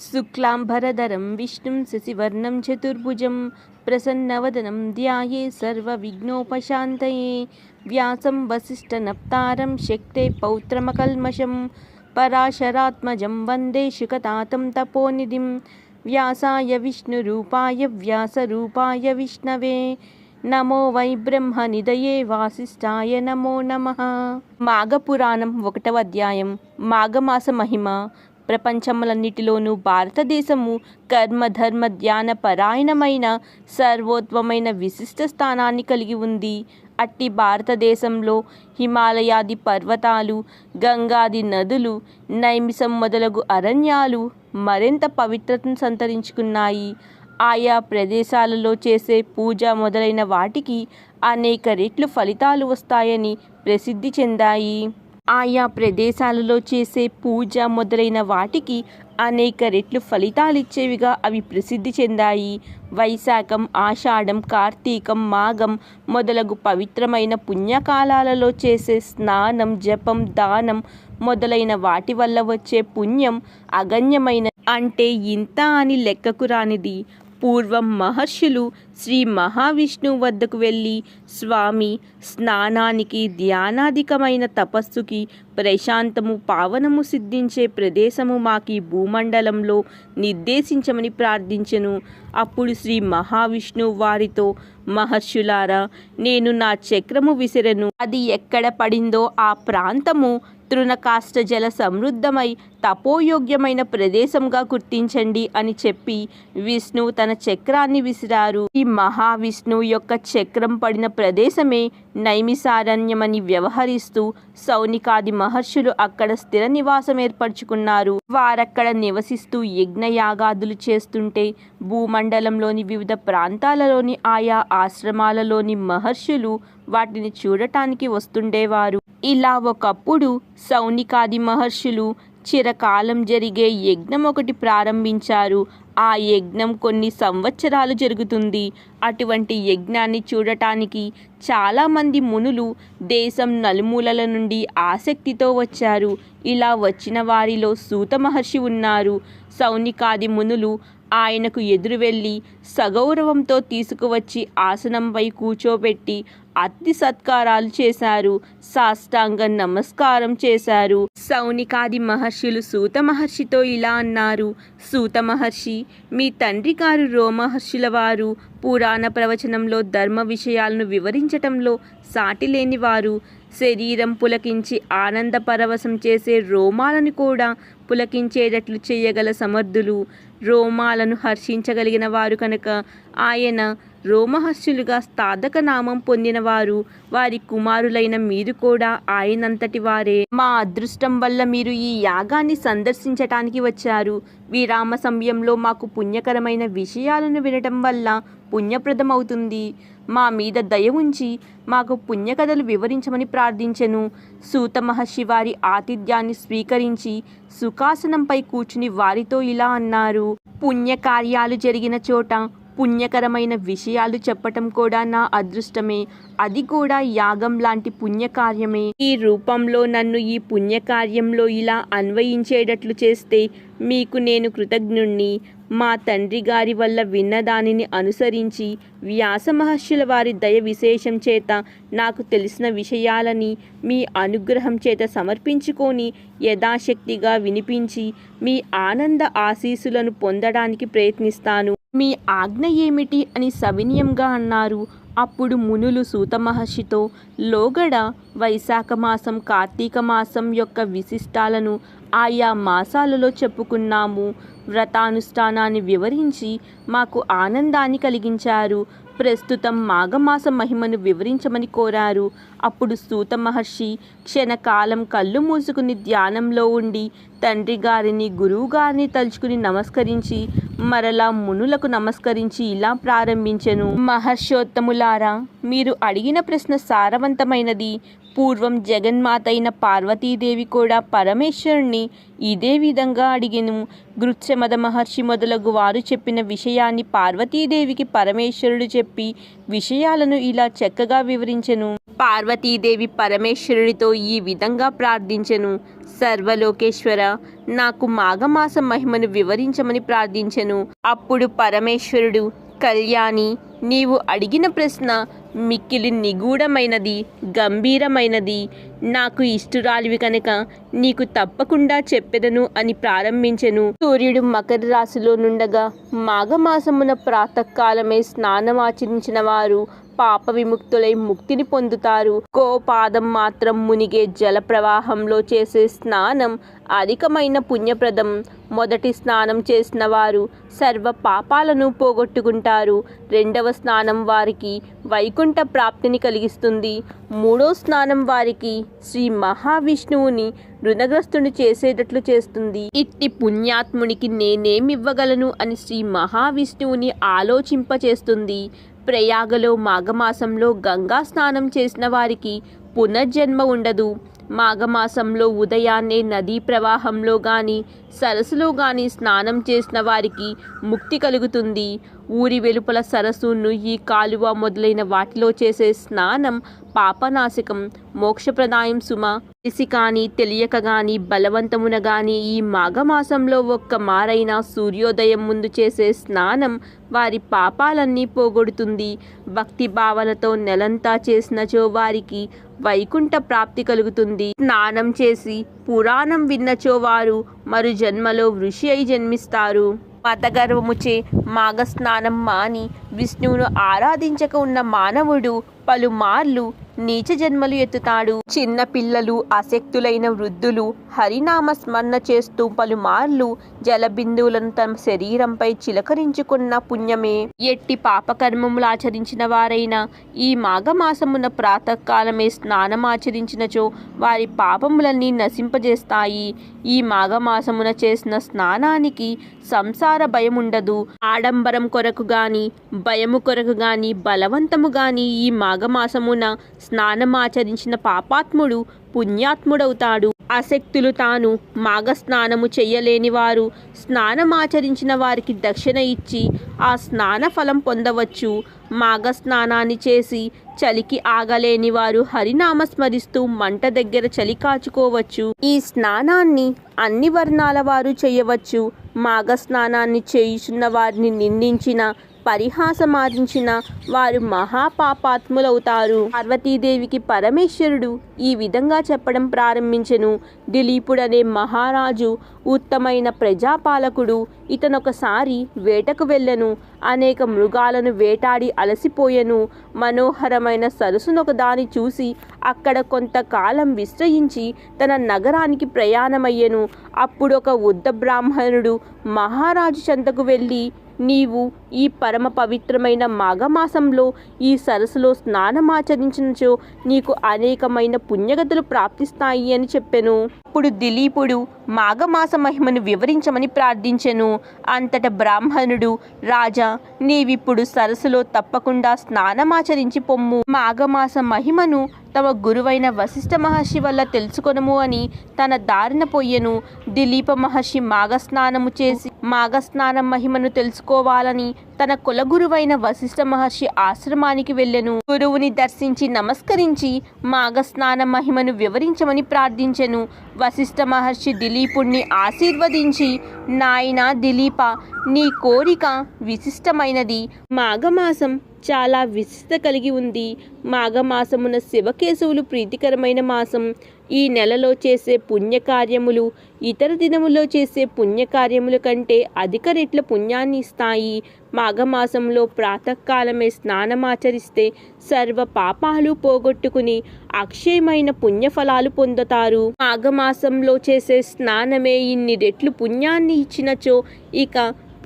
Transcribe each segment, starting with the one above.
శుక్లాంబరధరం విష్ణుం శశివర్ణం చతుర్భుజం ప్రసన్నవదనం ధ్యాయే సర్వవిఘ్నోపశాంతయే వ్యాసం వసిష్ఠనప్తారం శక్తే పౌత్రమకల్మషం పరాశరాత్మజం వందే శుకతాతం తపోనిధిం వ్యాసాయ విష్ణురూపాయ వ్యాసరూపాయ విష్ణవే నమో వై బ్రహ్మనిదయే వాసిష్ఠాయ నమో నమః మాఘపురాణం ఒకటవ అధ్యాయం మాఘమాస మహిమ ప్రపంచములన్నిటిలోనూ భారతదేశము కర్మ ధర్మ ధ్యాన పరాయణమైన సర్వోత్వమైన విశిష్ట స్థానాన్ని కలిగి ఉంది. అట్టి భారతదేశంలో హిమాలయాది పర్వతాలు గంగాది నదులు నైమిసం మొదలగు అరణ్యాలు మరింత పవిత్రతను సంతరించుకున్నాయి. ఆయా ప్రదేశాలలో చేసే పూజ మొదలైన వాటికి అనేక రెట్లు ఫలితాలు వస్తాయని ప్రసిద్ధి చెందాయి. ఆయా ప్రదేశాలలో చేసే పూజ మొదలైన వాటికి అనేక రెట్లు ఫలితాలిచ్చేవిగా అవి ప్రసిద్ధి చెందాయి. వైశాఖం ఆషాఢం కార్తీకం మాఘం మొదలగు పవిత్రమైన పుణ్యకాలాలలో చేసే స్నానం జపం దానం మొదలైన వాటి వల్ల వచ్చే పుణ్యం అగణ్యమైన అంటే ఇంత అని లెక్కకు రానిది. పూర్వం మహర్షులు శ్రీ మహావిష్ణువు వద్దకు వెళ్ళి స్వామి స్నానానికి ధ్యానాధికమైన తపస్సుకి ప్రశాంతము పావనము సిద్ధించే ప్రదేశము మాకి భూమండలంలో నిర్దేశించమని ప్రార్థించెను. అప్పుడు శ్రీ మహావిష్ణువు వారితో మహర్షులారా నేను నా చక్రము విసిరను. అది ఎక్కడ పడిందో ఆ ప్రాంతము తృణకాష్ట జల సమృద్ధమై తపోయోగ్యమైన ప్రదేశంగా గుర్తించండి అని చెప్పి విష్ణువు తన చక్రాన్ని విసిరారు. ఈ మహావిష్ణువు యొక్క చక్రం పడిన ప్రదేశమే నైమిసారణ్యమని వ్యవహరిస్తూ సౌనికాది మహర్షులు అక్కడ స్థిర నివాసం ఏర్పరచుకున్నారు. వారక్కడ నివసిస్తూ యజ్ఞయాగాదులు చేస్తుంటే భూమండలంలోని వివిధ ప్రాంతాలలోని ఆయా ఆశ్రమాలలోని మహర్షులు వాటిని చూడటానికి వస్తుండేవారు. ఇలా ఒకప్పుడు సౌనికాది మహర్షులు చిరకాలం జరిగే యజ్ఞం ఒకటి ప్రారంభించారు. ఆ యజ్ఞం కొన్ని సంవత్సరాలు జరుగుతుంది. అటువంటి యజ్ఞాన్ని చూడటానికి చాలామంది మునులు దేశం నలుమూలల నుండి ఆసక్తితో వచ్చారు. ఇలా వచ్చిన వారిలో సూత మహర్షి ఉన్నారు. సౌనికాది మునులు ఆయనకు ఎదురు వెళ్ళి సగౌరవంతో తీసుకువచ్చి ఆసనంపై కూర్చోబెట్టి అతి సత్కారాలు చేశారు. సాష్టాంగ నమస్కారం చేశారు. సౌనికాది మహర్షులు సూత మహర్షితో ఇలా అన్నారు. సూత మహర్షి మీ తండ్రి గారు రోమహర్షుల వారు. పురాణ ప్రవచనంలో ధర్మ విషయాలను వివరించటంలో సాటి లేనివారు శరీరం పులకించి ఆనంద పరవశం చేసే రోమాలను కూడా పులకించేటట్లు చేయగల సమర్థులు రోమాలను హర్షించగలిగిన వారు కనుక ఆయన రోమహర్షులుగా స్థాదక నామం పొందినవారు వారి కుమారులైన మీరు కూడా ఆయనంతటి వారే. మా అదృష్టం వల్ల మీరు ఈ యాగాన్ని సందర్శించటానికి వచ్చారు. విరామ సమయంలో మాకు పుణ్యకరమైన విషయాలను వినటం వల్ల పుణ్యప్రదమవుతుంది. మా మీద దయ ఉంచి మాకు పుణ్యకథలు వివరించమని ప్రార్థించెను. సూత మహర్షి వారి ఆతిథ్యాన్ని స్వీకరించి సుఖాసనంపై కూర్చుని వారితో ఇలా అన్నారు. పుణ్యకార్యాలు జరిగిన చోట పుణ్యకరమైన విషయాలు చెప్పటం కూడా నా అదృష్టమే. అది కూడా యాగం లాంటి పుణ్యకార్యమే. ఈ రూపంలో నన్ను ఈ పుణ్యకార్యంలో ఇలా అన్వయించేటట్లు చేస్తే మీకు నేను కృతజ్ఞుణ్ణి. మా తండ్రి గారి వల్ల విన్న దానిని అనుసరించి వ్యాస మహర్షుల వారి దయ విశేషం చేత నాకు తెలిసిన విషయాలని మీ అనుగ్రహం చేత సమర్పించుకొని యథాశక్తిగా వినిపించి మీ ఆనంద ఆశీస్సులను పొందడానికి ప్రయత్నిస్తాను. మీ ఆజ్ఞ ఏమిటి అని సవినయంగా అన్నారు. అప్పుడు మునులు సూతమహర్షితో లోగడ వైశాఖ మాసం కార్తీక మాసం యొక్క విశిష్టాలను ఆయా మాసాలలో చెప్పుకున్నాము. వ్రతానుష్ఠానాన్ని వివరించి మాకు ఆనందాన్ని కలిగించారు. ప్రస్తుతం మాఘమాస మహిమను వివరించమని కోరారు. అప్పుడు సూత మహర్షి క్షణకాలం కళ్ళు మూసుకుని ధ్యానంలో ఉండి తండ్రి గారిని గురువు గారిని తలుచుకుని నమస్కరించి మరలా మునులకు నమస్కరించి ఇలా ప్రారంభించెను. మహర్షోత్తములారా మీరు అడిగిన ప్రశ్న సారవంతమైనది. పూర్వం జగన్మాత అయిన పార్వతీదేవి కూడా పరమేశ్వరుణ్ణి ఇదే విధంగా అడిగెను. గృత్సమద మహర్షి మొదలగు వారు చెప్పిన విషయాన్ని పార్వతీదేవికి పరమేశ్వరుడు చెప్పి విషయాలను ఇలా చక్కగా వివరించెను. పార్వతీదేవి పరమేశ్వరుడితో ఈ విధంగా ప్రార్థించెను. సర్వలోకేశ్వర నాకు మాఘమాస మహిమను వివరించమని ప్రార్థించెను. అప్పుడు పరమేశ్వరుడు కళ్యాణి నీవు అడిగిన ప్రశ్న మిక్కిలి నిగూఢమైనది గంభీరమైనది. నాకు ఇష్టురాలివి కనుక నీకు తప్పకుండా చెప్పెదను అని ప్రారంభించెను. సూర్యుడు మకర రాశిలో నుండగా మాఘమాసమున ప్రాతకాలమే స్నానమాచరించిన వారు పాప విముక్తులై ముక్తిని పొందుతారు. కోపాదం మాత్రం మునిగే జల ప్రవాహంలో చేసే స్నానం అధికమైన పుణ్యప్రదం. మొదటి స్నానం చేసిన వారు సర్వ పాపాలను పోగొట్టుకుంటారు. రెండవ స్నానం వారికి వైకుంఠ ప్రాప్తిని కలిగిస్తుంది. మూడో స్నానం వారికి శ్రీ మహావిష్ణువుని రుణగ్రస్తుని చేసేటట్లు చేస్తుంది. ఇట్టి పుణ్యాత్మునికి నేనేమివ్వగలను అని శ్రీ మహావిష్ణువుని ఆలోచింపచేస్తుంది. ప్రయాగలో మాఘమాసంలో గంగా స్నానం చేసిన వారికి పునర్జన్మ ఉండదు. మాఘమాసంలో ఉదయాన్నే నదీ ప్రవాహంలో కానీ సరస్సులో కానీ స్నానం చేసిన వారికి ముక్తి కలుగుతుంది. ఊరి వెలుపల సరస్సు నుయ్యి కాలువ మొదలైన వాటిలో చేసే స్నానం పాపనాశకం. మోక్షప్రదాయం సుమ. తెలిసి కానీ తెలియక కానీ బలవంతమున కానీ ఈ మాఘమాసంలో ఒక్క మారైన సూర్యోదయం ముందు చేసే స్నానం వారి పాపాలన్నీ పోగొడుతుంది. భక్తి భావనతో నెలంతా చేసినచో వారికి వైకుంఠ ప్రాప్తి కలుగుతుంది. స్నానం చేసి పురాణం విన్నచో వారు మరు జన్మలో ఋషి అయి జన్మిస్తారు. మతగర్వముచే మాఘస్నానం మాని విష్ణువును ఆరాధించక ఉన్న మానవుడు పలుమార్లు నీచ జన్మలు ఎత్తుతాడు. చిన్న పిల్లలు అశక్తులైన వృద్ధులు హరినామ స్మరణ చేస్తూ పలుమార్లు జలబిందువులను తమ శరీరంపై చిలకరించుకున్న పుణ్యమే. ఎట్టి పాపకర్మములు ఆచరించిన వారైనా ఈ మాఘమాసమున ప్రాతకాలమే స్నానమాచరించినచో వారి పాపములన్నీ నశింపజేస్తాయి. ఈ మాఘమాసమున చేసిన స్నానానికి సంసార భయం ఉండదు ఆడంబరం కొరకు గాని భయము కొరకు గాని బలవంతము గాని ఈ మాఘమాసమున స్నానమాచరించిన పాపాత్ముడు పుణ్యాత్ముడవుతాడు. అశక్తులు తాను మాఘ స్నానము వారు స్నానమాచరించిన వారికి దక్షిణ ఇచ్చి ఆ స్నాన ఫలం పొందవచ్చు. మాఘ స్నానాన్ని చేసి చలికి ఆగలేని వారు హరినామ స్మరిస్తూ మంట దగ్గర చలి కాచుకోవచ్చు. ఈ స్నానాన్ని అన్ని వర్ణాల వారు చేయవచ్చు. మాఘ స్నానాన్ని చేయుచున్న వారిని నిందించిన పరిహాసమార్జించిన వారు మహాపాపాత్ములవుతారు. పార్వతీదేవికి పరమేశ్వరుడు ఈ విధంగా చెప్పడం ప్రారంభించెను. దిలీపుడనే మహారాజు ఉత్తమైన ప్రజాపాలకుడు ఇతనొకసారి వేటకు వెళ్ళెను. అనేక మృగాలను వేటాడి అలసిపోయెను. మనోహరమైన సరస్సునొక దాని చూసి అక్కడ కొంతకాలం విశ్రయించి తన నగరానికి ప్రయాణమయ్యెను. అప్పుడొక ఉద్ద బ్రాహ్మణుడు మహారాజు చెంతకు వెళ్ళి నీవు ఈ పరమ పవిత్రమైన మాఘమాసంలో ఈ సరస్సులో స్నానమాచరించినచో నీకు అనేకమైన పుణ్యగతులు ప్రాప్తిస్తాయి అని చెప్పెను. అప్పుడు దిలీపుడు మాఘమాస మహిమను వివరించమని ప్రార్థించెను. అంతట బ్రాహ్మణుడు రాజా నీవిప్పుడు సరస్సులో తప్పకుండా స్నానమాచరించి పొమ్ము. మాఘమాస మహిమను తమ గురువైన వశిష్ఠ మహర్షి వల్ల తెలుసుకొనము అని తన దారిన పొయ్యను. దిలీప మహర్షి మాఘస్నానము చేసి మాఘస్నానం మహిమను తెలుసుకోవాలని తన కులగురువైన వశిష్ఠ మహర్షి ఆశ్రమానికి వెళ్ళెను. గురువుని దర్శించి నమస్కరించి మాఘస్నాన మహిమను వివరించమని ప్రార్థించెను. వశిష్ఠ మహర్షి దిలీపుణ్ణి ఆశీర్వదించి నాయన దిలీప నీ కోరిక విశిష్టమైనది. మాఘమాసం చాలా విశిష్ట కలిగి ఉంది. మాఘమాసమున శివకేశవులు ప్రీతికరమైన మాసం. ఈ నెలలో చేసే పుణ్యకార్యములు ఇతర దినములో చేసే పుణ్యకార్యముల కంటే అధిక రెట్ల పుణ్యాన్ని ఇస్తాయి. మాఘమాసంలో ప్రాతకాలమే స్నానమాచరిస్తే సర్వ పాపాలు పోగొట్టుకుని అక్షయమైన పుణ్యఫలాలు పొందుతారు. మాఘమాసంలో చేసే స్నానమే ఇన్ని రెట్లు పుణ్యాన్ని ఇచ్చినచో ఇక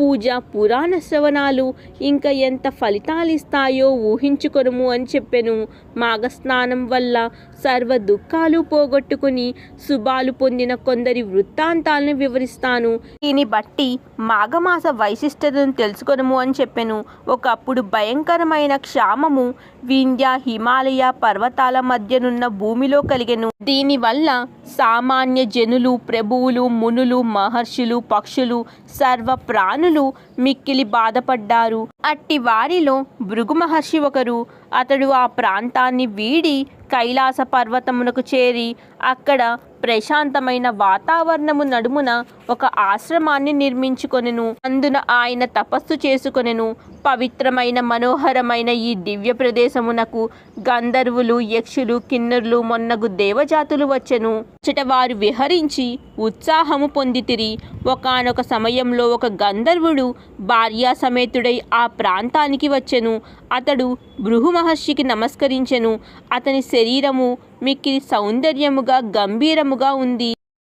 పూజ పురాణ శ్రవణాలు ఇంకా ఎంత ఫలితాలు ఇస్తాయో ఊహించుకొనుము అని చెప్పెను. మాఘస్నానం వల్ల సర్వ దుఃఖాలు పోగొట్టుకుని శుభాలు పొందిన కొందరి వృత్తాంతాలను వివరిస్తాను. దీన్ని బట్టి మాఘమాస వైశిష్టతను తెలుసుకొనుము అని చెప్పెను. ఒకప్పుడు భయంకరమైన క్షామము వింధ్య హిమాలయ పర్వతాల మధ్యనున్న భూమిలో కలిగెను. దీనివల్ల సామాన్య జనులు ప్రభువులు మునులు మహర్షులు పక్షులు సర్వ ప్రాణులు మిక్కిలి బాధపడ్డారు. అట్టి వారిలో భృగు మహర్షి ఒకరు. అతడు ఆ ప్రాంతాన్ని వీడి కైలాస పర్వతమునకు చేరి అక్కడ ప్రశాంతమైన వాతావరణము నడుమున ఒక ఆశ్రమాన్ని నిర్మించుకొనెను. అందున ఆయన తపస్సు చేసుకొనెను. పవిత్రమైన మనోహరమైన ఈ దివ్య ప్రదేశమునకు గంధర్వులు యక్షులు కిన్నరులు మొన్నగు దేవజాతులు వచ్చెను. చిటవారు వారు విహరించి ఉత్సాహము పొందితిరి ఒకానొక సమయంలో ఒక గంధర్వుడు భార్యా సమేతుడై ఆ ప్రాంతానికి వచ్చెను. అతడు భృగు మహర్షికి నమస్కరించెను. అతని శరీరము మిక్కిలి సౌందర్యముగా గంభీరముగా ఉంది.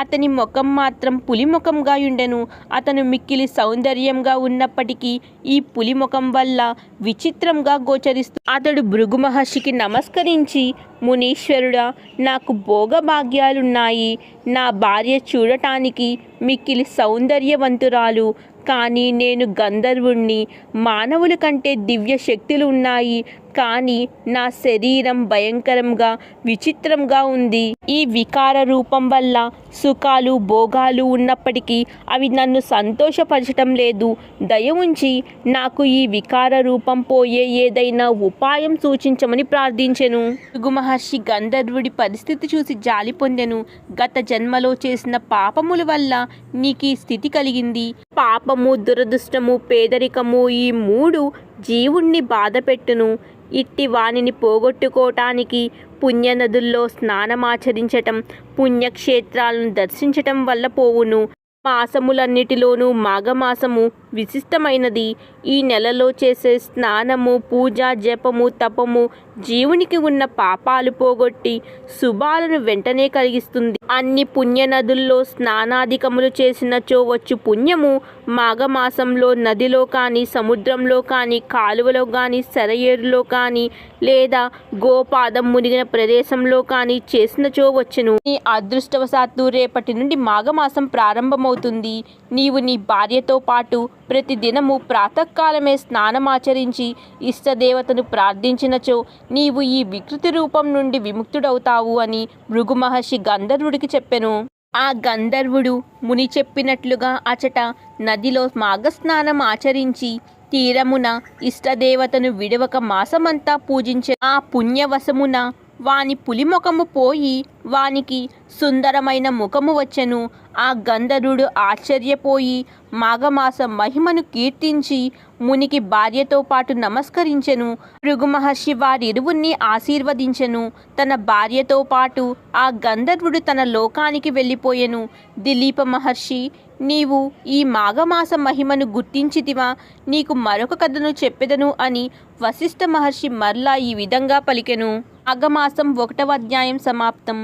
అతని ముఖం మాత్రం పులి ముఖంగా ఉండెను. అతను మిక్కిలి సౌందర్యంగా ఉన్నప్పటికీ ఈ పులిముఖం వల్ల విచిత్రంగా గోచరిస్తూ అతడు భృగు మహర్షికి నమస్కరించి మునీశ్వరుడా నాకు భోగభాగ్యాలున్నాయి. నా భార్య చూడటానికి మిక్కిలి సౌందర్యవంతురాలు. కానీ నేను గంధర్వుణ్ణి మానవుల కంటే దివ్య శక్తులు ఉన్నాయి. కానీ నా శరీరం భయంకరంగా విచిత్రంగా ఉంది. ఈ వికార రూపం వల్ల సుఖాలు భోగాలు ఉన్నప్పటికీ అవి నన్ను సంతోషపరచటం లేదు. దయ ఉంచి నాకు ఈ వికార రూపం పోయే ఏదైనా ఉపాయం సూచించమని ప్రార్థించెను. భృగు మహర్షి గంధర్వుడి పరిస్థితి చూసి జాలి పొందెను. గత జన్మలో చేసిన పాపముల వల్ల నీకు ఈ స్థితి కలిగింది. పాపము దురదృష్టము పేదరికము ఈ మూడు జీవుణ్ణి బాధపెట్టును. ఇట్టి వానిని పోగొట్టుకోవటానికి పుణ్యనదుల్లో స్నానమాచరించటం పుణ్యక్షేత్రాలను దర్శించటం వల్ల పోవును. మాసములన్నిటిలోనూ మాఘమాసము విశిష్టమైనది. ఈ నెలలో చేసే స్నానము పూజ జపము తపము జీవునికి ఉన్న పాపాలు పోగొట్టి శుభాలను వెంటనే కలిగిస్తుంది. అన్ని పుణ్య నదుల్లో స్నానాధికములు చేసినచో వచ్చు పుణ్యము మాఘమాసంలో నదిలో కానీ సముద్రంలో కానీ కాలువలో కానీ సెరయేరులో కానీ లేదా గోపాదం మునిగిన ప్రదేశంలో కానీ చేసినచో వచ్చును నీ అదృష్టవశాత్తు రేపటి నుండి మాఘమాసం ప్రారంభమవుతుంది. నీవు నీ భార్యతో పాటు ప్రతిదినము ప్రాతకాలమే స్నానమాచరించి ఇష్టదేవతను ప్రార్థించినచో నీవు ఈ వికృతి రూపం నుండి విముక్తుడవుతావు అని భృగు మహర్షి గంధర్వుడికి చెప్పెను. ఆ గంధర్వుడు ముని చెప్పినట్లుగా అచట నదిలో మాఘస్నానం ఆచరించి తీరమున ఇష్టదేవతను విడవక మాసమంతా పూజించే ఆ పుణ్యవశమున వాని పులిముఖము పోయి వానికి సుందరమైన ముఖము వచ్చెను. ఆ గంధర్వుడు ఆశ్చర్యపోయి మాఘమాస మహిమను కీర్తించి మునికి భార్యతో పాటు నమస్కరించెను. భృగు మహర్షి వారిరువుని ఆశీర్వదించెను. తన భార్యతో పాటు ఆ గంధర్వుడు తన లోకానికి వెళ్ళిపోయెను. దిలీప మహర్షి నీవు ఈ మాఘమాస మహిమను గుర్తించితివా? నీకు మరొక కథను చెప్పెదను అని వశిష్ఠ మహర్షి మరలా ఈ విధంగా పలికెను. మాఘమాసం ఒకటవ అధ్యాయం సమాప్తం.